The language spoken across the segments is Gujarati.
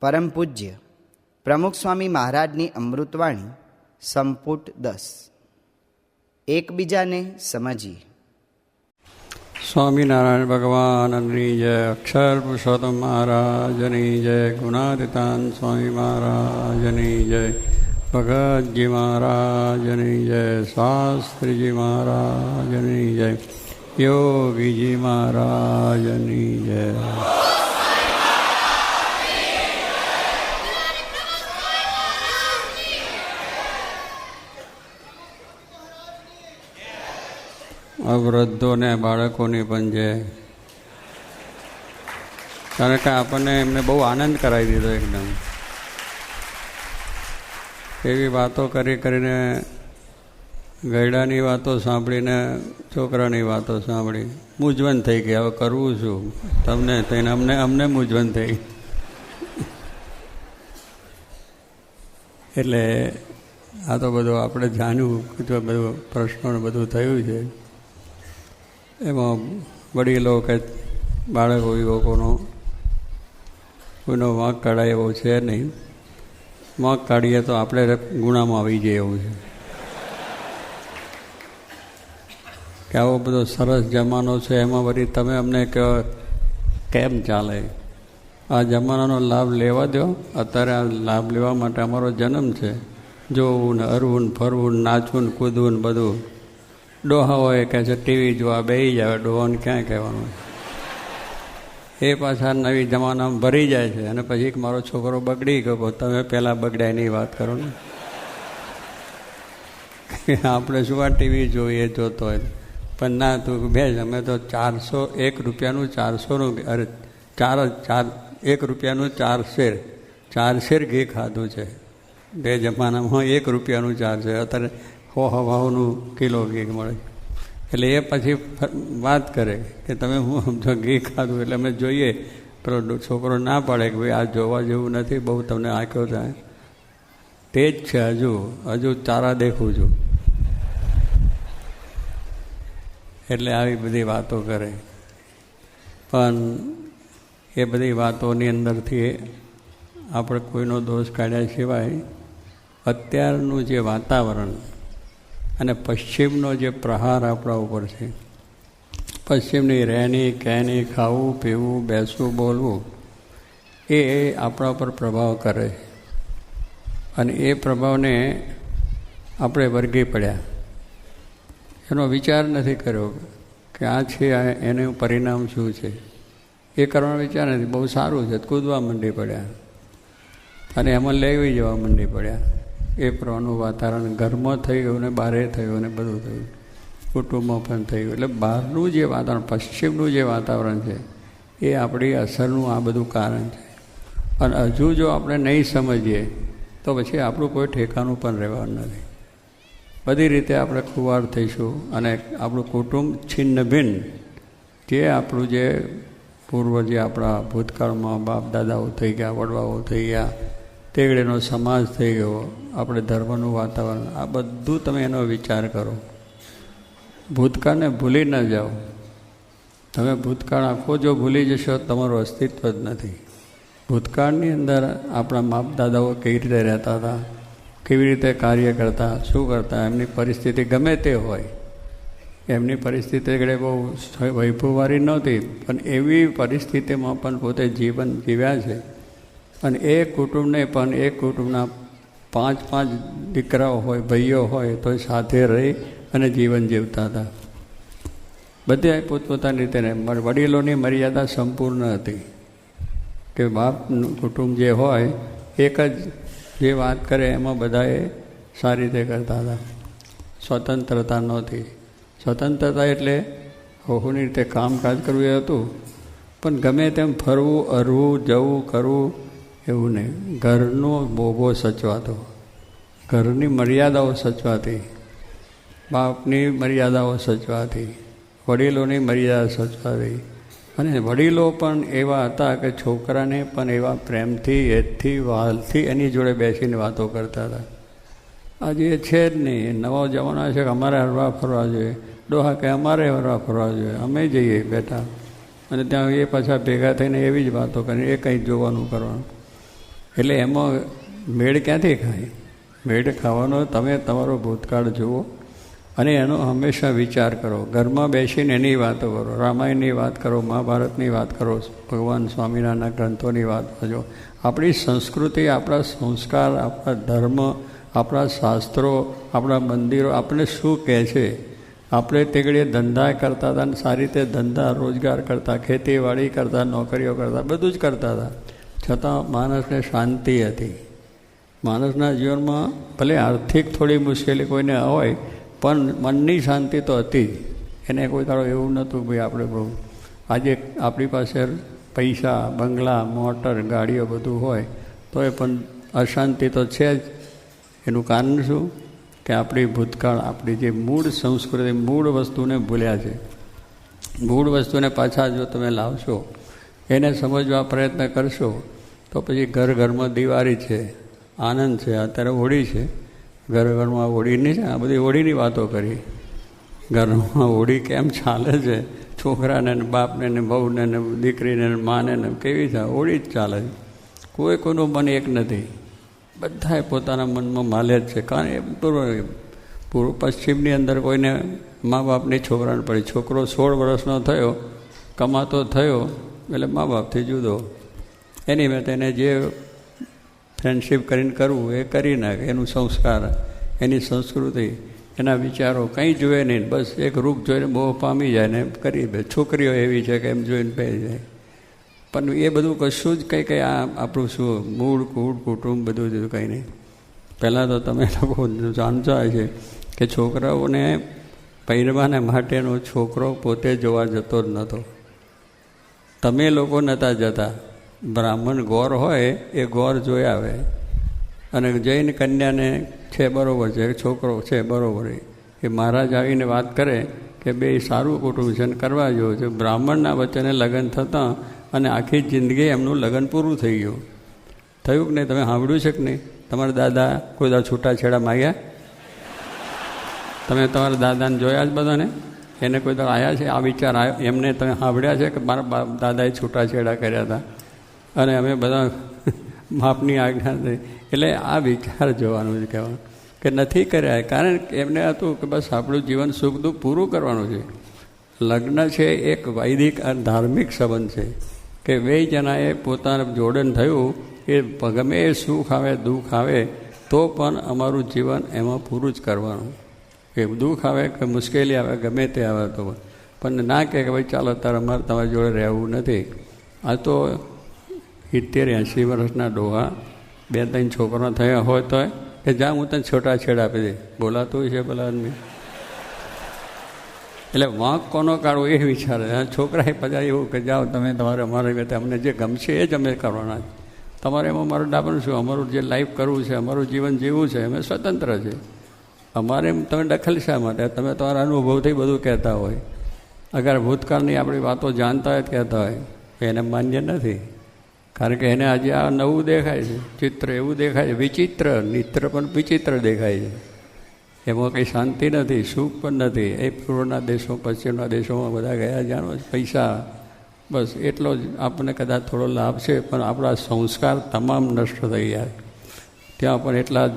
પરમ પૂજ્ય. પ્રમુખ સ્વામી મહારાજની અમૃતવાણી સંપુટ દસ. એકબીજાને સમજીએ. સ્વામિનારાયણ ભગવાનની જય, અક્ષર પુરુષોત્તમ મહારાજની જય ગુણાદિતાન સ્વામી મહારાજની જય, ભગતજી મહારાજની જય, શાસ્ત્રીજી મહારાજની જય, યોગીજી મહારાજની જય. વૃદ્ધોને બાળકોની પણ છે કારણ કે આપણને એમને બહુ આનંદ કરાવી દીધો એકદમ. એવી વાતો કરી કરીને ગયડાની વાતો સાંભળીને છોકરાની વાતો સાંભળી. મૂંઝવણ થઈ ગઈ, હવે કરવું શું? તમને થઈને અમને અમને મૂંઝવણ થઈ. એટલે આ તો બધું આપણે જાણ્યું બધું પ્રશ્નો બધું થયું છે. એમાં વડીલો કે બાળકો, યુવકોનો કોઈનો વાંક કાઢાય એવો છે નહીં. વાંક કાઢીએ તો આપણે ગુણામાં આવી જઈએ એવું છે. કે આવો બધો સરસ જમાનો છે, એમાં વળી તમે અમને કહો, કેમ ચાલે? આ જમાનાનો લાભ લેવા દો. અત્યારે આ લાભ લેવા માટે અમારો જન્મ છે. જોવું ને હરવું ને ફરવું ને નાચવું ને કૂદવું ને બધું. ડોહા હોય કે છે ટીવી જોવા બેસી જાય ડોહાને ક્યાં કહેવાનું? એ પાછા નવી જમાનામાં ભરી જાય છે. અને પછી મારો છોકરો બગડી ગયો. તમે પહેલાં બગડ્યા એની વાત કરો ને. આપણે શું આ ટીવી જોઈએ જોતો હોય? પણ ના, તું બે અમે તો ચારસો, એક રૂપિયાનું ચારસોનું અરે, ચાર ચાર, એક રૂપિયાનું ચાર શેર ચાર શેર ઘી ખાધું છે. બે જમાનામાં એક રૂપિયાનું ચાર શેર. અત્યારે હો હવાનું કિલો ઘી મળે. એટલે એ પછી વાત કરે કે તમે હું સમજો ઘી ખાધું એટલે અમે જોઈએ. પેલો છોકરો ના પાડે કે ભાઈ આ જોવા જેવું નથી, બહુ તમને આંખ્યો થાય. તે જ છે હજુ હજુ તારા દેખું છું. એટલે આવી બધી વાતો કરે. પણ એ બધી વાતોની અંદરથી આપણે કોઈનો દોષ કાઢ્યા સિવાય અત્યારનું જે વાતાવરણ અને પશ્ચિમનો જે પ્રહાર આપણા ઉપર છે, પશ્ચિમની રહેણી, કહેણી, ખાવું, પીવું, બેસવું, બોલવું, એ આપણા ઉપર પ્રભાવ કરે અને એ પ્રભાવને આપણે વર્ગી પડ્યા. એનો વિચાર નથી કર્યો કે આ છે એનું પરિણામ શું છે. એ કરવાનો વિચાર નથી. બહુ સારું છે. કૂદવા માંડી પડ્યા. અને એમાં લેવી જવા માંડી પડ્યા. એ પ્રમાણનું વાતાવરણ ઘરમાં થયું ને બહારે થયું ને બધું થયું કુટુંબમાં પણ થયું એટલે બહારનું જે વાતાવરણ, પશ્ચિમનું જે વાતાવરણ છે, એ આપણી અસરનું આ બધું કારણ છે. અને હજુ જો આપણે નહીં સમજીએ, તો પછી આપણું કોઈ ઠેકાનું પણ રહેવાનું નથી. બધી રીતે આપણે ખુવાર થઈશું અને આપણું કુટુંબ છિન્ન ભિન્ન. જે આપણું જે પૂર્વ જે આપણા ભૂતકાળમાં બાપ દાદાઓ થઈ ગયા, વડવાઓ થઈ ગયા તેગડેનો સમાજ થઈ ગયો, આપણે ધર્મનું વાતાવરણ, આ બધું તમે એનો વિચાર કરો. ભૂતકાળને ભૂલી ન જાઓ. તમે ભૂતકાળ આખો જો ભૂલી જશો, તમારું અસ્તિત્વ જ નથી. ભૂતકાળની અંદર આપણા માપ દાદાઓ કેવી રીતે રહેતા હતા, કેવી રીતે કાર્ય કરતા, શું કરતા, એમની પરિસ્થિતિ ગમે તે હોય. એમની પરિસ્થિતિ આગળ બહુ વૈભવવારી નહોતી, પણ એવી પરિસ્થિતિમાં પણ પોતે જીવન જીવ્યા છે. અને એ કુટુંબને પણ એ કુટુંબના પાંચ પાંચ દીકરાઓ હોય, ભાઈઓ હોય તો સાથે રહી અને જીવન જીવતા હતા. બધે પોતપોતાની રીતે વડીલોની મર્યાદા સંપૂર્ણ હતી કે બાપનું કુટુંબ જે હોય, એક જ જે વાત કરે એમાં બધાએ સારી રીતે કરતા હતા. સ્વતંત્રતા નહોતી. સ્વતંત્રતા એટલે હોહુની રીતે કામકાજ કરવું એ હતું, પણ ગમે તેમ ફરવું, અરવું, જવું, કરવું એવું નહીં. ઘરનો ભોગો સચવાતો. ઘરની મર્યાદાઓ સચવાતી. બાપની મર્યાદાઓ સચવાતી. વડીલોની મર્યાદા સચવાતી. અને વડીલો પણ એવા હતા કે છોકરાને પણ એવા પ્રેમથી એથી વાલથી એની જોડે બેસીને વાતો કરતા હતા. આજે એ છે જ નહીં. નવો જમાનો છે કે અમારે હરવા ફરવા જોઈએ. ડોહા કે અમારે હરવા ફરવા જોઈએ. અમે જઈએ બેઠા. અને ત્યાં એ પાછા ભેગા થઈને એવી જ વાતો કરીને એ કંઈ જોવાનું કરવાનું. એટલે એમાં મેળ ક્યાંથી ખાય? મેળ ખાવાનો તમે તમારો ભૂતકાળ જુઓ અને એનો હંમેશા વિચાર કરો. ઘરમાં બેસીને એની વાતો કરો, રામાયણની વાત કરો, મહાભારતની વાત કરો, ભગવાન સ્વામિનારાયણના ગ્રંથોની વાત કરજો. આપણી સંસ્કૃતિ, આપણા સંસ્કાર, આપણા ધર્મ, આપણા શાસ્ત્રો, આપણા મંદિરો આપણે શું કહે છે? આપણે તે ઘડીએ ધંધા કરતા હતા અને સારી રીતે ધંધા, રોજગાર કરતા, ખેતીવાડી કરતા, નોકરીઓ કરતા, બધું જ કરતા હતા. છતાં માણસને શાંતિ હતી. માણસના જીવનમાં ભલે આર્થિક થોડી મુશ્કેલી કોઈને હોય, પણ મનની શાંતિ તો હતી જ. એને કોઈ તારો એવું નહોતું ભાઈ આપણે બહુ, આજે આપણી પાસે પૈસા, બંગલા, મોટર, ગાડીઓ બધું હોય તો એ પણ અશાંતિ તો છે જ. એનું કારણ શું? કે આપણી ભૂતકાળ, આપણી જે મૂળ સંસ્કૃતિ, મૂળ વસ્તુને ભૂલ્યા છે. મૂળ વસ્તુને પાછા જો તમે લાવશો એને સમજવા પ્રયત્ન કરશો, તો પછી ઘર ઘરમાં દિવાળી છે, આનંદ છે, અત્યારે હોળી છે. ઘર ઘરમાં હોળીની છે આ બધી હોળીની વાતો કરી. ઘરમાં હોળી કેમ ચાલે છે? છોકરાને બાપને ને બહુને ને દીકરીને માને ને કેવી છે? હોળી જ ચાલે છે. કોઈ કોઈનું મન એક નથી. બધાએ પોતાના મનમાં માલે જ છે. કારણ એ પૂર્વ પૂર્વ પશ્ચિમની અંદર કોઈને મા બાપની છોકરાને પડી. છોકરો સોળ વર્ષનો થયો, કમાતો થયો એટલે મા બાપથી જુદો. એની મેં તેને જે ફ્રેન્ડશીપ કરીને કરવું એ કરી નાખે. એનું સંસ્કાર, એની સંસ્કૃતિ, એના વિચારો કંઈ જોઈએ નહીં. બસ એક રૂપ જોઈને બહુ પામી જાય ને કરી દે. છોકરીઓ એવી છે કે એમ જોઈને પહેરી જાય. પણ એ બધું કશું જ કંઈ કંઈ આ આપણું શું મૂળ, કુળ, કુટુંબ બધું જ કંઈ નહીં. પહેલાં તો તમે લોકો જાણતા હોય છે કે છોકરાઓને પહેરવાને માટેનો છોકરો પોતે જોવા જતો જ નહોતો. તમે લોકો નહોતા જતા. બ્રાહ્મણ ગોર હોય એ ગોર જોઈ આવે. અને જૈન કન્યાને છે બરાબર છે, છોકરો છે બરાબર એ. મહારાજ આવીને વાત કરે કે બે સારું કુટુંબ છે અને કરવા જેવું છે. બ્રાહ્મણના વચ્ચેને લગ્ન થતાં અને આખી જિંદગી એમનું લગ્ન પૂરું થઈ ગયું. થયું કે નહીં? તમે સાંભળ્યું છે કે નહીં? તમારા દાદા કોઈ દા છૂટાછેડા માગ્યા? તમે તમારા દાદાને જોયા જ બધાને? એને કોઈ દર આવ્યા છે, આ વિચાર આવ્યો એમને તમે સાંભળ્યા છે કે મારા બાપ દાદાએ છૂટાછેડા કર્યા હતા. અને અમે બધા માપની આજ્ઞા થઈ. એટલે આ વિચાર જોવાનું છે કહેવાનું. કે નથી કર્યા. કારણ કે એમને હતું કે બસ આપણું જીવન સુખ દુઃખ પૂરું કરવાનું છે. લગ્ન છે, એક વૈદિક અને ધાર્મિક સંબંધ છે. કે બે જણાએ પોતાનું જોડન થયું, એ ગમે સુખ આવે, દુઃખ આવે, તો પણ અમારું જીવન એમાં પૂરું જ કરવાનું. કે દુઃખ આવે કે મુશ્કેલી આવે, ગમે તે આવે તો. પણ ના કહે કે ભાઈ, ચાલો, તારે અમારે તમારી જોડે રહેવું નથી. આ તો સિત્તેર એંસી વર્ષના ડોહા, બે ત્રણ છોકરા થયા હોય તો કે જા, હું તને છોટા છેડ આપી દે બોલાતું છે પેલા એટલે વાંક કોનો કાઢવો એ વિચારે. છોકરાએ પછી એવું કે જાઓ તમે, તમારે અમારે અમને જે ગમશે એ જ અમે કરવાના તમારે એમાં મારું ડાબરું શું? અમારું જે લાઈફ કરવું છે, અમારું જીવન જીવવું છે, અમે સ્વતંત્ર છે અમારે તમે દખલ શા માટે? તમે તમારા અનુભવથી બધું કહેતા હોય. અગર ભૂતકાળની આપણી વાતો જાણતા હોય કહેતા હોય. એને માન્ય નથી. કારણ કે એને આજે આ નવું દેખાય છે. ચિત્ર એવું દેખાય છે. વિચિત્ર, નિત્ર પણ વિચિત્ર દેખાય છે. એમાં કંઈ શાંતિ નથી, સુખ પણ નથી. એ પૂર્વના દેશો, પશ્ચિમના દેશોમાં બધા ગયા, જાણો પૈસા. બસ, એટલો જ. આપણને કદાચ થોડો લાભ છે, પણ આપણા સંસ્કાર તમામ નષ્ટ થઈ ગયા ત્યાં પણ એટલા જ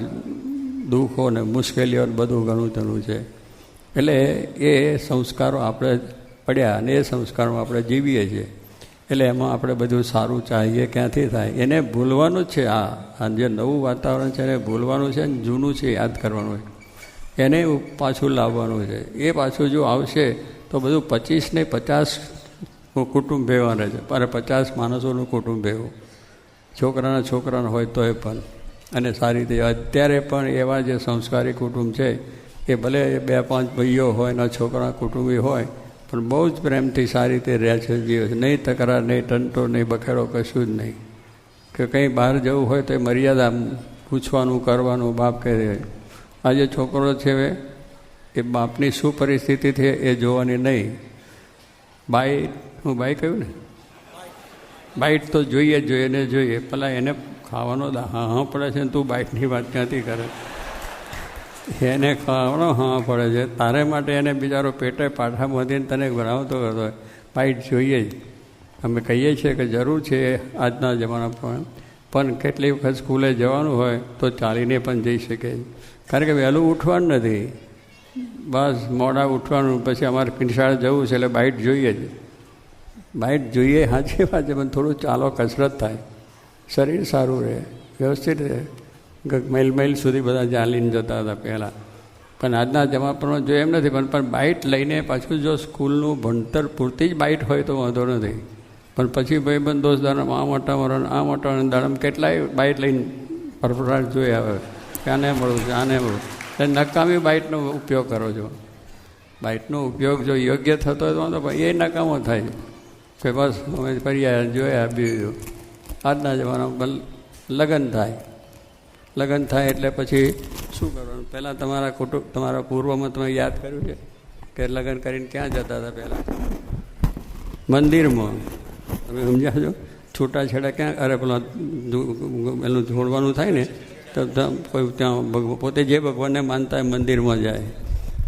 દુઃખો ને મુશ્કેલીઓ બધું ઘણું ઘણું છે. એટલે એ સંસ્કારો આપણે પડ્યા અને એ સંસ્કારમાં આપણે જીવીએ છીએ. એટલે એમાં આપણે બધું સારું ચાહીએ, ક્યાંથી થાય? એને ભૂલવાનું છે આ. જે નવું વાતાવરણ છે એને ભૂલવાનું છે ને જૂનું છે, યાદ કરવાનું છે. એને પાછું લાવવાનું છે. એ પાછું જો આવશે તો બધું પચીસ ને પચાસ કુટુંબ ભેવાના છે. અને પચાસ માણસોનું કુટુંબ ભેવું છોકરાના છોકરાના હોય તોય પણ. અને સારી રીતે. અત્યારે પણ એવા જે સંસ્કારી કુટુંબ છે, એ ભલે બે પાંચ ભાઈઓ હોય એના છોકરા કુટુંબી હોય, પણ બહુ જ પ્રેમથી સારી રીતે રહે છે જીવે નહીં તકરાર, નહીં ટંટો, નહીં બખેડો, કશું જ નહીં. કે કંઈ બહાર જવું હોય તો એ મર્યાદા પૂછવાનું, કરવાનું, બાપ કહે આજે છોકરો છે એ બાપની શું પરિસ્થિતિ છે એ જોવાની નહીં. બાઈ, હું બાઈ કહ્યું ને? બાઇટ તો જોઈએ જોઈએ ને જોઈએ. પેલા એને ખાવાનો હા હા, પડે છે ને તું બાઇકની વાત ક્યાંથી કરે? એને ખાવાનો, હા, પડે છે. તારે માટે એને બિચારો પેટે પાઠા બાંધીને તને ભણાવતો કરતો હોય બાઇક જોઈએ જ. અમે કહીએ છીએ કે જરૂર છે આજના જમાના પણ પણ કેટલી વખત સ્કૂલે જવાનું હોય તો ચાલીને પણ જઈ શકે. કારણ કે વહેલું ઉઠવાનું નથી. બસ મોડા ઉઠવાનું, પછી અમારે નિશાળે જવું છે એટલે બાઇટ જોઈએ જ. બાઇટ જોઈએ સાચી વાત પણ થોડું ચાલો કસરત થાય. શરીર સારું રહે, વ્યવસ્થિત રહે. મૈલ મૈલ સુધી બધા જાલીને જતા હતા પહેલાં. પણ આજના જમાનામાં જો એમ નથી, પણ પણ બાઇટ લઈને પાછું જો સ્કૂલનું ભણતર પૂરતી જ બાઇટ હોય તો વાંધો નથી. પણ પછી ભાઈ બંધ દોસ્તદારમાં આ મોટા મરણ આ મોટા દાડમ કેટલાય બાઇટ લઈને પરફરાટ જોઈ આવે. કે આને મળું છે આને મળું એટલે નકામી બાઇટનો ઉપયોગ કરો છો. બાઇટનો ઉપયોગ જો યોગ્ય થતો હોય તો એ નકામો થાય. કે બસ અમે ફર્યા જોયા, બીજું. આજના જમાનામાં લગ્ન થાય. લગ્ન થાય એટલે પછી શું કરવાનું? પહેલાં તમારા કુટુંબ તમારા પૂર્વમાં તમે યાદ કર્યું છે કે લગ્ન કરીને ક્યાં જતા હતા પહેલાં? મંદિરમાં. તમે સમજ્યા છો છૂટાછેડા ક્યાં? અરે, પેલા એનું જોડવાનું થાય ને, તો કોઈ ત્યાં પોતે જે ભગવાનને માનતા હોય મંદિરમાં જાય.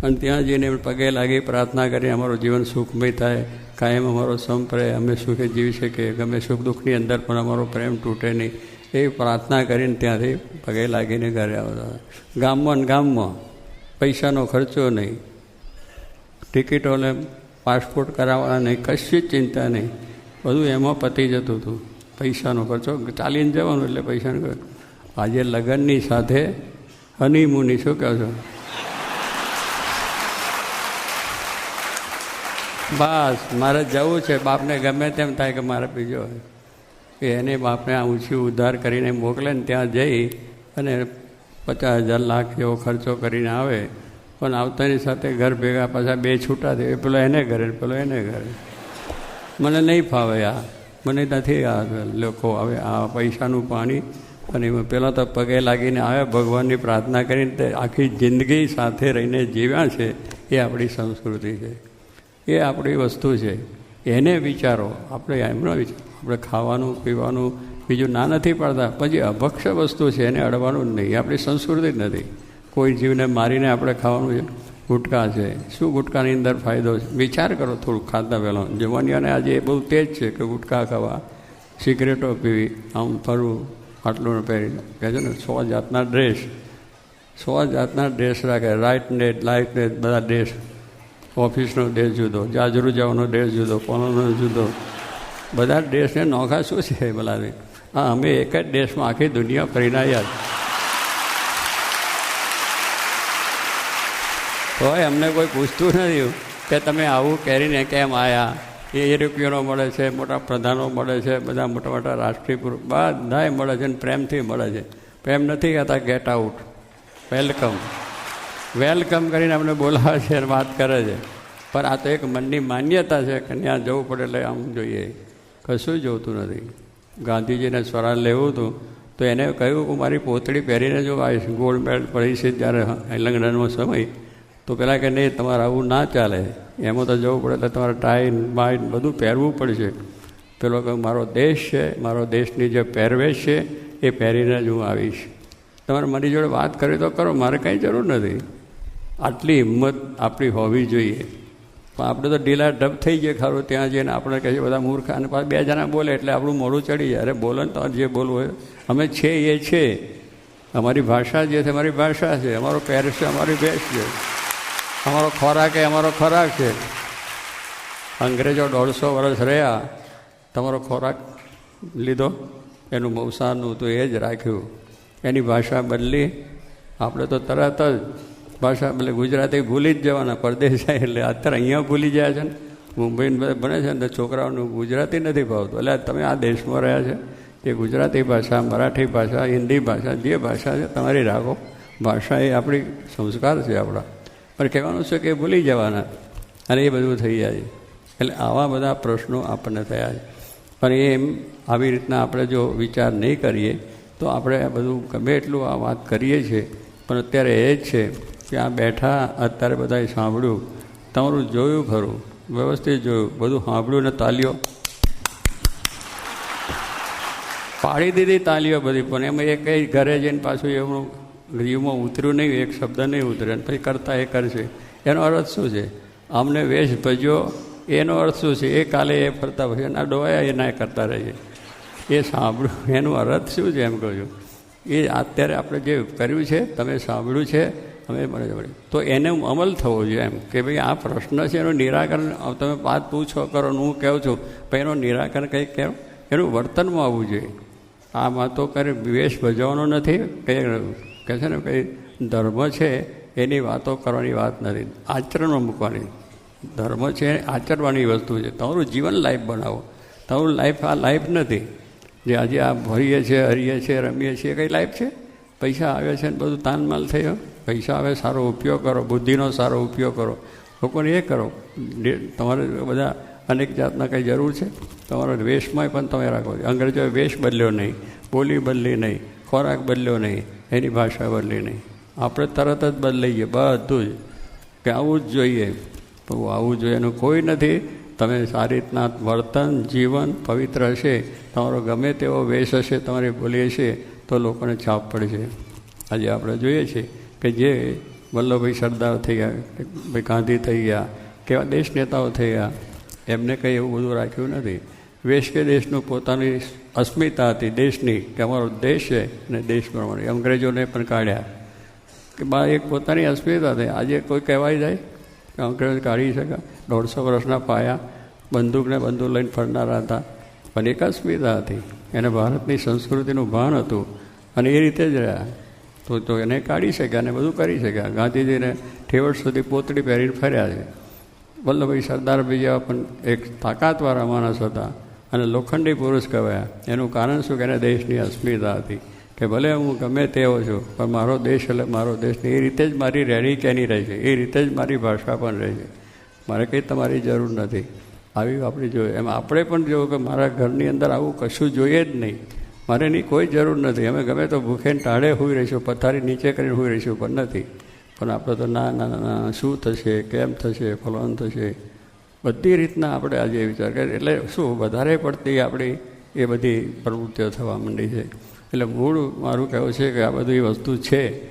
અને ત્યાં જઈને પગે લાગી પ્રાર્થના કરી, અમારું જીવન સુખમય થાય, કાયમ અમારો સંપ અમે સુખે જીવી શકીએ ગમે સુખ દુઃખની અંદર પણ અમારો પ્રેમ તૂટે નહીં. એ પ્રાર્થના કરીને ત્યાંથી પગે લાગીને ઘરે આવતા ગામમાં ને ગામમાં પૈસાનો ખર્ચો નહીં ટિકિટોને પાસપોર્ટ કરાવવાના નહીં, કશી જ ચિંતા નહીં. બધું એમાં પતી જતું હતું. પૈસાનો ખર્ચો, ચાલીને જવાનું એટલે પૈસાનો આજે લગ્નની સાથે હનીમૂની શું કહો છો? બસ, મારે જવું છે. બાપને ગમે તેમ થાય કે મારે બીજો કે એને બાપને આ ઊંચી ઉદ્ધાર કરીને મોકલે ને ત્યાં જઈ અને પચાસ હજાર લાખ જેવો ખર્ચો કરીને આવે. પણ આવતાની સાથે ઘર ભેગા પાછા બે છૂટા થયા. પેલો એને ઘરે પેલો એને ઘરે. મને નહીં ફાવે આ. મને નથી આ લોકો આવે આ પૈસાનું પાણી. અને એમાં પહેલાં તો પગે લાગીને આવે ભગવાનની પ્રાર્થના કરીને આખી જિંદગી સાથે રહીને જીવ્યા છે. એ આપણી સંસ્કૃતિ છે. એ આપણી વસ્તુ છે. એને વિચારો. આપણે એમનો આપણે ખાવાનું, પીવાનું, બીજું ના નથી પાડતા. પછી અભક્ષ વસ્તુ છે, એને અડવાનું જ નહીં. આપણી સંસ્કૃતિ જ નથી. કોઈ જીવને મારીને આપણે ખાવાનું છે. ગુટકા છે. શું ગુટકાની અંદર ફાયદો છે? વિચાર કરો થોડુંક ખાતા પહેલાં. જવાનીઓને આજે એ બહુ તેજ છે કે ગુટકા ખાવા. સિગરેટો પીવી, આમ ફરવું, આટલું પહેરી કહે છે ને, સો જાતના ડ્રેસ. સો જાતના ડ્રેસ રાખે. રાઇટ ને લાઇટ ને બધા ડ્રેસ. ઓફિસનો ડ્રેસ જુદો જાજરૂ જવાનો ડ્રેસ જુદો પોલોનો જુદો. બધા ડ્રેસને નોખા શું છે બોલાવે હા, અમે એક જ દેશમાં આખી દુનિયા ફરીને આવ્યા તોય અમને કોઈ પૂછતું નથી કે તમે આવું કરીને કેમ આવ્યા એ યુરોપિયનો મળે છે, મોટા પ્રધાનો મળે છે, બધા મોટા મોટા રાષ્ટ્રીય બધાય મળે છે અને પ્રેમથી મળે છે. પ્રેમ નથી કહેતા ગેટ આઉટ વેલકમ વેલકમ કરીને અમને બોલાવે છે અને વાત કરે છે. પણ આ તો એક મનની માન્યતા છે કે ત્યાં જવું પડે એટલે આમ જોઈએ. કશું જોતું નથી. ગાંધીજીને સ્વરાજ લેવું હતું, તો એને કહ્યું કે મારી પોતળી પહેરીને જો આવીશ ગોલ્ડ મેડલ પડી છે જ્યારે લગ્નનો સમય, તો પહેલાં કે નહીં, તમારે આવું ના ચાલે. એમાં તો જવું પડે એટલે તમારે ટાઈન બાઈન બધું પહેરવું પડશે. પેલો કે મારો દેશ છે, મારો દેશની જે પહેરવેશ છે, એ પહેરીને જ હું આવીશ. તમારે મારી જોડે વાત કરી તો કરો, મારે કંઈ જરૂર નથી. આટલી હિંમત આપણી હોવી જોઈએ. પણ આપણે તો ઢીલા ઢબ થઈ જાય ખરું, ત્યાં જઈને આપણે કહે છે, બધા મૂર્ખ. અને પાછા બે જણા બોલે, એટલે આપણું મોડું ચડી જાય. અરે, બોલો ને જે બોલવું હોય. અમે છે, એ છે. અમારી ભાષા જે છે, અમારી ભાષા છે. અમારો પહેરશ છે, અમારી ભેસ છે. અમારો ખોરાક એ અમારો ખોરાક છે. અંગ્રેજો દોઢસો વર્ષ રહ્યા. તમારો ખોરાક લીધો? એનું મવસાનું તો એ જ રાખ્યું. એની ભાષા બદલી. આપણે તો તરત જ ભાષા એટલે ગુજરાતી ભૂલી જ જવાના પરદેશ જાય એટલે અત્યારે અહીંયા ભૂલી જાય છે ને. મુંબઈને બધા ભણે છે ને છોકરાઓનું ગુજરાતી નથી ભાવતું. એટલે તમે આ દેશમાં રહ્યા છે એ ગુજરાતી ભાષા, મરાઠી ભાષા, હિન્દી ભાષા, જે ભાષા છે તમારી રાખો. ભાષા એ આપણી સંસ્કાર છે આપણા. પણ કહેવાનું છે કે ભૂલી જવાના. અને એ બધું થઈ જાય એટલે આવા બધા પ્રશ્નો આપણને થયા છે. પણ એમ આવી રીતના આપણે જો વિચાર નહીં કરીએ તો આપણે આ બધું ગમે એટલું આ વાત કરીએ છીએ. પણ અત્યારે એ જ છે આ બેઠા અત્યારે બધાએ સાંભળ્યું, તમારું જોયું ખરું, વ્યવસ્થિત જોયું, બધું સાંભળ્યું ને તાલીઓ. પાડી દીધી તાલીઓ બધી, પણ એમાં એ કંઈ ઘરે જઈને પાછું એમનું જીવમાં ઉતર્યું નહીં, એક શબ્દ નહીં ઉતરે પછી કરતા એ કરશે. એનો અર્થ શું છે? અમને વેશ ભજ્યો, એનો અર્થ શું છે? એ કાલે એ ફરતા પછી એના ડોયા એ ના કરતા રહીએ. એ સાંભળ્યું, એનું અર્થ શું છે એમ કહું એ અત્યારે આપણે જે કર્યું છે, તમે સાંભળ્યું છે અમે મને જવડે તો એને અમલ થવો જોઈએ એમ, કે ભાઈ આ પ્રશ્ન છે, એનું નિરાકરણ તમે વાત પૂછો કરો હું કહું છું પણ એનું નિરાકરણ કંઈક કહો એનું વર્તનમાં આવવું જોઈએ. આમાં તો કરે વેશ ભજવવાનો નથી કંઈ કહે છે ને કંઈ ધર્મ છે, એની વાતો કરવાની વાત નથી, આચરણમાં મૂકવાની. ધર્મ છે, આચરવાની વસ્તુ છે. તમારું જીવન લાઈફ બનાવો. તમારું લાઈફ આ લાઈફ નથી. જે આજે આ ભરીએ છીએ, હરીએ છીએ, રમીએ છીએ કઈ લાઈફ છે? પૈસા આવે છે ને બધું તાનમાલ થયો. પૈસા આવે, સારો ઉપયોગ કરો, બુદ્ધિનો સારો ઉપયોગ કરો. લોકોને એ કરો તમારે બધા અનેક જાતના કંઈ જરૂર છે. તમારો વેશમાં પણ તમે રાખો અંગ્રેજોએ વેશ બદલ્યો નહીં, બોલી બદલી નહીં, ખોરાક બદલ્યો નહીં, એની ભાષા બદલી નહીં. આપણે તરત જ બદલાઈએ બધું જ. કે આવું જ જોઈએ. તો આવું જોઈએ એનું કોઈ નથી. તમે સારી રીતના વર્તન, જીવન પવિત્ર હશે. તમારો ગમે તેવો વેશ હશે, તમારી બોલી હશે તો લોકોને છાપ પડશે આજે આપણે જોઈએ છીએ કે જે વલ્લભભાઈ સરદાર થઈ ગયા ભાઈ ગાંધી થઈ ગયા કેવા દેશ નેતાઓ થઈ ગયા, એમને કંઈ એવું બધું રાખ્યું નથી. વેશ કે દેશનું પોતાની અસ્મિતા હતી દેશની, કે અમારો દેશ છે અને દેશ પ્રમાણે. અંગ્રેજોને પણ કાઢ્યા. કે બા, એક પોતાની અસ્મિતા હતી. આજે કોઈ કહેવાય જાય? કે અંગ્રેજ કાઢી શકે? દોઢસો વર્ષના પાયા, બંદૂકને બંદૂક લઈને ફરનારા હતા. પણ એક અસ્મિતા હતી. એને ભારતની સંસ્કૃતિનું ભાન હતું અને એ રીતે જ રહ્યા. તો તો એને કાઢી શક્યા અને બધું કરી શક્યા. ગાંધીજીને ઠેવટ સુધી પોતળી પહેરીને ફર્યા છે. વલ્લભભાઈ સરદારભાઈ જેવા પણ એક તાકાતવાળા માણસ હતા અને લોખંડી પુરુષ કહેવાયા. એનું કારણ શું કે એને દેશની અસ્મિતા હતી કે ભલે હું ગમે તેવો છું, પણ મારો દેશ એટલે મારો દેશ એ રીતે જ મારી રહેણી કેની રહે છે. એ રીતે જ મારી ભાષા પણ રહે છે. મારે કંઈ તમારી જરૂર નથી. આવી આપણી જોઈએ. એમ આપણે પણ જોયું કે મારા ઘરની અંદર આવું કશું જોઈએ જ નહીં. મારે એની કોઈ જરૂર નથી. અમે ગમે તો ભૂખે ટાળે હોઈ રહીશું, પથારી નીચે કરીને હોઈ રહીશું, પણ નથી. પણ આપણે તો ના ના ના શું થશે, કેમ થશે ફલવાન થશે? બધી રીતના આપણે આજે વિચાર કરીએ. એટલે શું, વધારે પડતી આપણી એ બધી પ્રવૃત્તિઓ થવા માંડી છે. એટલે મૂળ મારું કહેવું છે કે આ બધી વસ્તુ છે.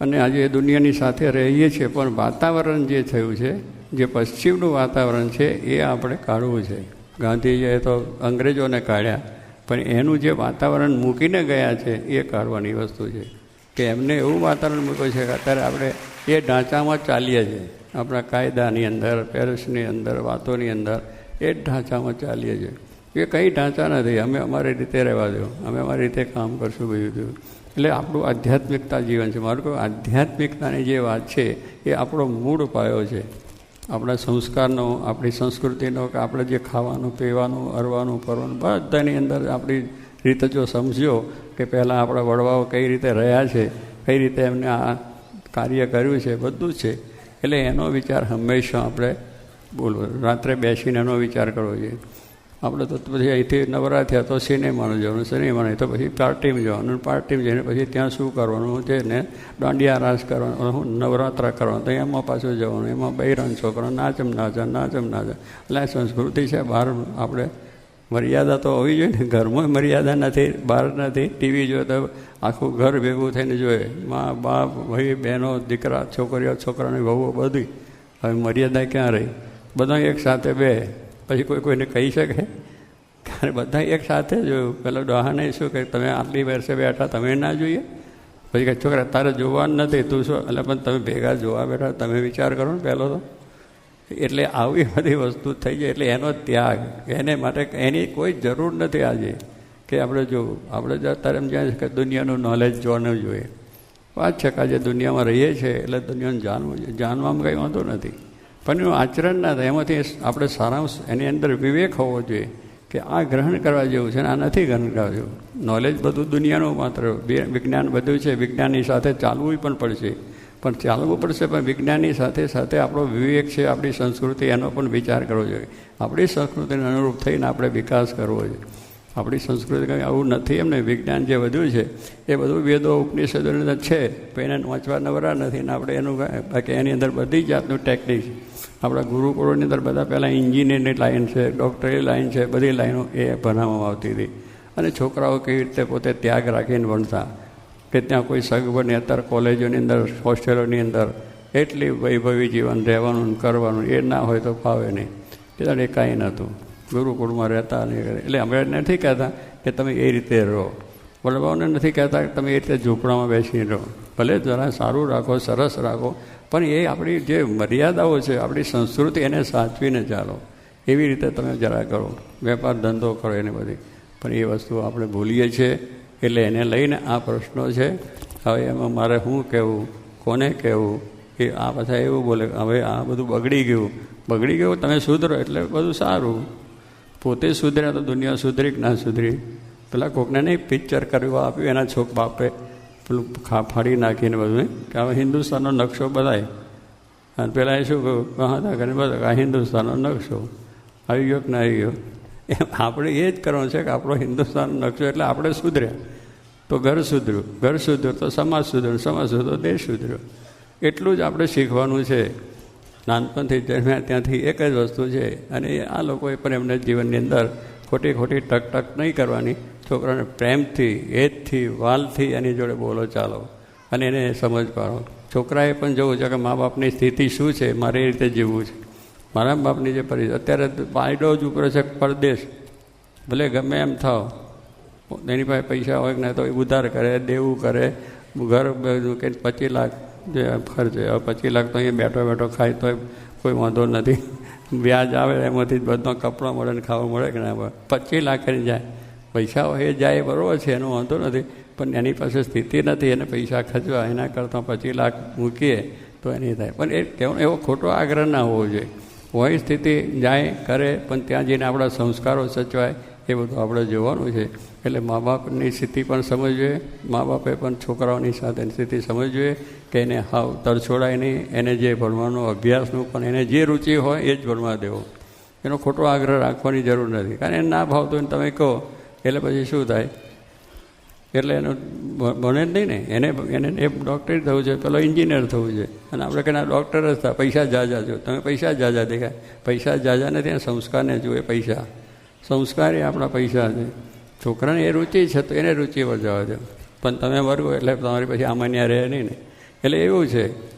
અને આજે દુનિયાની સાથે રહીએ છીએ, પણ વાતાવરણ જે થયું છે જે પશ્ચિમનું વાતાવરણ છે, એ આપણે કાઢવું છે. ગાંધીજીએ તો અંગ્રેજોને કાઢ્યા, પણ એનું જે વાતાવરણ મૂકીને ગયા છે, એ કાઢવાની વસ્તુ છે. કે એમને એવું વાતાવરણ મૂક્યું છે કે અત્યારે આપણે એ ઢાંચામાં ચાલીએ છીએ. આપણા કાયદાની અંદર પેરિસની અંદર, વાતોની અંદર એ જ ઢાંચામાં ચાલીએ છીએ. એ કંઈ ઢાંચા નથી. અમે અમારી રીતે રહેવા દો. અમે અમારી રીતે કામ કરશું બધું એટલે આપણું આધ્યાત્મિકતા જીવન છે. મારું કહું આધ્યાત્મિકતાની જે વાત છે, એ આપણો મૂળ પાયો છે. આપણા સંસ્કારનો, આપણી સંસ્કૃતિનો કે આપણે જે ખાવાનું, પીવાનું અરવાનું ફરવાનું, બધાની અંદર આપણી રીતે જો સમજ્યો કે પહેલાં આપણા વડવાઓ કઈ રીતે રહ્યા છે, કઈ રીતે એમને આ કાર્ય કર્યું છે, બધું છે, એટલે એનો વિચાર હંમેશા આપણે બોલવો રાત્રે બેસીને એનો વિચાર કરવો જોઈએ. આપણે તો પછી અહીંથી નવરા થયા તો સિનેમાનું જવાનું, સિનેમાનું તો પછી પાર્ટીમાં જવાનું પાર્ટીમાં જઈને પછી ત્યાં શું કરવાનું છે ને, દાંડિયા રાસ કરવાનું નવરાત્રા કરવાનું, તો એમાં પાછું જવાનું, એમાં બૈરાન છોકરો નાચમ નાચા નાચમ નાચા. એટલે સંસ્કૃતિ છે બહાર આપણે મર્યાદા તો હોવી જોઈએ ને, ઘરમાં મર્યાદા નથી, બહાર નથી, ટીવી જોઈએ તો આખું ઘર ભેગું થઈને જોઈએ. મા બાપ, ભાઈ, બહેનો, દીકરા, છોકરીઓ, છોકરાની વહુઓ બધી, હવે મર્યાદા ક્યાં રહી? બધા એક સાથે બે. પછી કોઈ કોઈને કહી શકે? કારણ બધા એક સાથે જોયું પેલો ડોહાને શું કે તમે આટલી વર્ષે બેઠા, તમે ના જોઈએ? પછી કે છોકરા, તારે જોવાનું નથી, તું શું? એટલે પણ તમે ભેગા જોવા બેઠા, તમે વિચાર કરો ને પહેલો તો. એટલે આવી બધી વસ્તુ થઈ જાય, એટલે એનો ત્યાગ. એને માટે એની કોઈ જરૂર નથી આજે કે આપણે જો આપણે જો અત્યારે એમ જાણીએ કે દુનિયાનું નોલેજ જોવાનું જોઈએ વાત છે કે આજે દુનિયામાં રહીએ છીએ, એટલે દુનિયાને જાણવું જાણવામાં કંઈ વાંધો નથી. પણ એનું આચરણ ના થાય. એમાંથી આપણે સારાંશ એની અંદર વિવેક હોવો જોઈએ કે આ ગ્રહણ કરવા જેવું છે આ નથી ગ્રહણ કરવા જેવું. નોલેજ બધું દુનિયાનું માત્ર. વિજ્ઞાન બધું છે. વિજ્ઞાનની સાથે ચાલવું પણ પડશે. પણ ચાલવું પડશે પણ વિજ્ઞાનની સાથે સાથે આપણો વિવેક છે, આપણી સંસ્કૃતિ, એનો પણ વિચાર કરવો જોઈએ. આપણી સંસ્કૃતિને અનુરૂપ થઈને આપણે વિકાસ કરવો જોઈએ. આપણી સંસ્કૃતિ કંઈ આવું નથી એમને, વિજ્ઞાન જે વધ્યું છે, એ બધું વેદો, ઉપનિષદોની અંદર છે એને વાંચવા નવરા નથી ને આપણે એનું બાકી એની અંદર બધી જાતનું ટેકનિક આપણા ગુરુકુળોની અંદર બધા પહેલાં એન્જિનિયરની લાઈન છે ડૉક્ટરની લાઈન છે, બધી લાઈનો એ ભણાવવામાં આવતી હતી. અને છોકરાઓ કેવી રીતે પોતે ત્યાગ રાખીને ભણતા? કે ત્યાં કોઈ સગવડની અત્યારે કોલેજોની અંદર, હોસ્ટેલોની અંદર, એટલી વૈભવી જીવન રહેવાનું કરવાનું, એ ના હોય તો ફાવે નહીં. એ કાંઈ નહોતું. ગુરુકુળમાં રહેતા નહીં એટલે અમે નથી કહેતા કે તમે એ રીતે રહો. વડવાઓને નથી કહેતા કે તમે એ રીતે ઝૂંપડામાં બેસીને રહો. ભલે જરા સારું રાખો, સરસ રાખો, પણ એ આપણી જે મર્યાદાઓ છે, આપણી સંસ્કૃતિ એને સાચવીને ચાલો. એવી રીતે તમે જરા કરો. વેપાર ધંધો કરો એને બધી. પણ એ વસ્તુ આપણે ભૂલીએ છીએ. એટલે એને લઈને આ પ્રશ્નો છે. હવે એમાં મારે શું કહેવું, કોને કહેવું? એ આ પાછા એવું બોલે હવે આ બધું બગડી ગયું. બગડી ગયું, તમે સુધરો એટલે બધું સારું. પોતે સુધર્યા તો દુનિયા સુધરી કે ના સુધરી? પેલા કોકને નહીં પિક્ચર કરવા આપ્યું, એના છોક બાપે પેલું ખા, ફાડી નાખીને બધું કે હવે હિન્દુસ્તાનનો નકશો બધાય. અને પેલા એ શું કહ્યું? કહા હતા કરીને બધા આ હિન્દુસ્તાનનો નકશો. આવી ગયો કે ના આવી ગયો? એમ આપણે એ જ કરવાનું છે કે આપણો હિન્દુસ્તાનનો નકશો એટલે આપણે સુધર્યા તો ઘર સુધર્યું. ઘર સુધર્યું તો સમાજ સુધર્યું. સમાજ સુધર્યો દેશ સુધર્યો. એટલું જ આપણે શીખવાનું છે. નાનપણથી જન્મ્યા ત્યાંથી એક જ વસ્તુ છે અને આ લોકોએ પણ એમના જીવનની અંદર ખોટી ખોટી ટક ટક નહીં કરવાની. છોકરાને પ્રેમથી એજથી વાલથી એની જોડે બોલો ચાલો અને એને સમજ પાડો. છોકરાએ પણ જોવું છે કે મા બાપની સ્થિતિ શું છે, મારે એ રીતે જીવવું છે. મારા બાપની જે પરિસ્થિતિ અત્યારે પાયડો જ ઉપર છે પરદેશ. ભલે ગમે એમ થાવ, એની પાસે પૈસા હોય કે નહીં તો એ ઉધાર કરે, દેવું કરે, ઘર કે પચીસ લાખ જે ખર્ચે હવે પચીસ લાખ તો અહીંયા બેઠો બેઠો ખાય તો કોઈ વાંધો નથી. વ્યાજ આવે એમાંથી જ બધો કપડાં મળે ને ખાવા મળે કે ના મળે. પચીસ લાખ કરીને જાય. પૈસા હોય એ જાય બરાબર છે, એનો વાંધો નથી. પણ એની પાસે સ્થિતિ નથી, એને પૈસા ખર્ચવા, એના કરતાં પચીસ લાખ મૂકીએ તો એની થાય. પણ એ કહેવાનો એવો ખોટો આગ્રહ ના હોવો જોઈએ. હોય સ્થિતિ જાય, કરે, પણ ત્યાં જઈને આપણા સંસ્કારો સચવાય એ બધું આપણે જોવાનું છે. એટલે મા બાપની સ્થિતિ પણ સમજવી મા બાપે પણ છોકરાઓની સાથે સ્થિતિ સમજવી કે એને હાવ તરછોડાય નહીં. એને જે ભણવાનો અભ્યાસનું પણ એને જે રુચિ હોય એ જ ભણવા દેવો. એનો ખોટો આગ્રહ રાખવાની જરૂર નથી. કારણ એને ના ભાવતો એને તમે કહો, એટલે પછી શું થાય? એટલે એનું ભણે જ નહીં ને. એને એને એ ડૉક્ટર થવું છે પેલો એન્જિનિયર થવું છે અને આપણે કહીએ ડૉક્ટર જ થાય પૈસા જાજા જો. તમે પૈસા જાજા દેખાય. પૈસા જાજા નથી સંસ્કારને જુએ, પૈસા. સંસ્કાર એ આપણા પૈસા છે. છોકરાને એ રુચિ છે તો એને રુચિ વજાવવા દો પણ તમે વર્ગો એટલે તમારી પછી આમાન્ય રહે નહીં ને. એટલે એવું છે.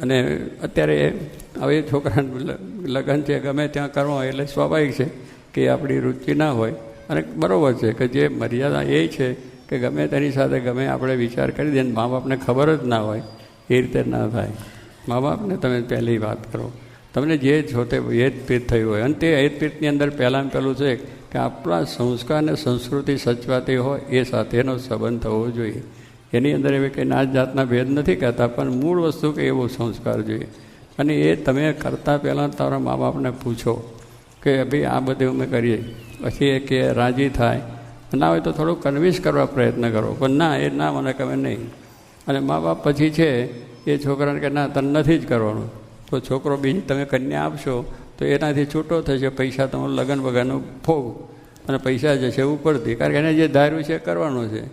અને અત્યારે હવે છોકરાને લગ્ન છે, ગમે ત્યાં કરવા એટલે સ્વાભાવિક છે કે આપણી રુચિ ના હોય. અને બરાબર છે કે જે મર્યાદા એ છે કે ગમે તેની સાથે ગમે આપણે વિચાર કરી દઈએ મા બાપને ખબર જ ના હોય એ રીતે ના થાય. મા બાપને તમે પહેલી વાત કરો. તમને જે છો તે હેતપીત થયું હોય. અને તે હેતપીતની અંદર પહેલાં પહેલું છે કે આપણા સંસ્કાર અને સંસ્કૃતિ સચવાતી હોય એ સાથેનો સંબંધ થવો જોઈએ. એની અંદર એવી કંઈ નાચ જાતના ભેદ નથી કહેતા, પણ મૂળ વસ્તુ કે એવો સંસ્કાર જોઈએ. અને એ તમે કરતાં પહેલાં તમારા મા બાપને પૂછો કે ભાઈ, આ બધું અમે કરીએ. પછી એ કે, રાજી થાય. ના હોય તો થોડું કન્વિન્સ કરવા પ્રયત્ન કરો, પણ ના, એ ના મને ગમે નહીં. અને મા બાપ પછી છે એ છોકરાને કે, ના, તને નથી જ કરવાનું. તો છોકરો બીજી તમે કન્યા આપશો, તો એનાથી છૂટો થશે, પૈસા તમારું લગ્ન વગરનું ભોગ. અને પૈસા જશે ઉપરથી. કારણ કે એને જે ધાર્યું છે એ કરવાનું છે.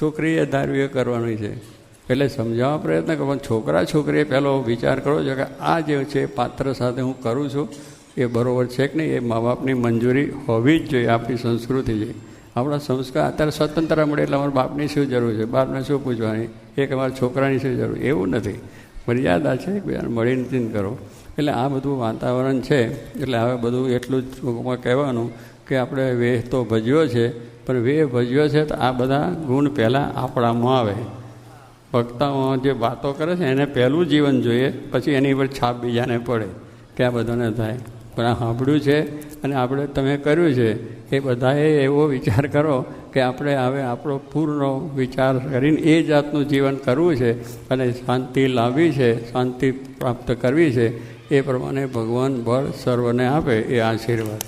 છોકરીએ ધાર્યું એ કરવાનું છે. એટલે સમજાવવા પ્રયત્ન કરો, પણ છોકરા છોકરીએ પહેલો વિચાર કરો છો કે આ જે છે પાત્ર સાથે હું કરું છું, એ બરાબર છે કે નહીં? એ મા બાપની મંજૂરી હોવી જ જોઈએ આપણી સંસ્કૃતિ છે આપણા સંસ્કાર અત્યારે સ્વતંત્ર મળે એટલે અમારા બાપની શું જરૂર છે? બાપને શું પૂછવાની? એક અમારા છોકરાની શું જરૂર? એવું નથી. મર્યાદા છે મળી ચિંત કરો. એટલે આ બધું વાતાવરણ છે. એટલે હવે બધું એટલું જ ટૂંકમાં કહેવાનું કે આપણે વેહ તો ભજ્યો છે, પણ વેહ ભજ્યો છે તો આ બધા ગુણ પહેલાં આપણામાં આવે. વક્તાઓ જે વાતો કરે છે એને પહેલું જીવન જોઈએ, પછી એની પર છાપ બીજાને પડે કે આ બધાને થાય. પણ આ સાંભળ્યું છે અને આપણે તમે કર્યું છે. એ બધાએ એવો વિચાર કરો કે આપણે હવે આપણો પૂર્ણ વિચાર કરીને એ જાતનું જીવન કરવું છે અને શાંતિ લાવવી છે, શાંતિ પ્રાપ્ત કરવી છે, એ પ્રમાણે ભગવાન બળ સર્વને આપે એ આશીર્વાદ.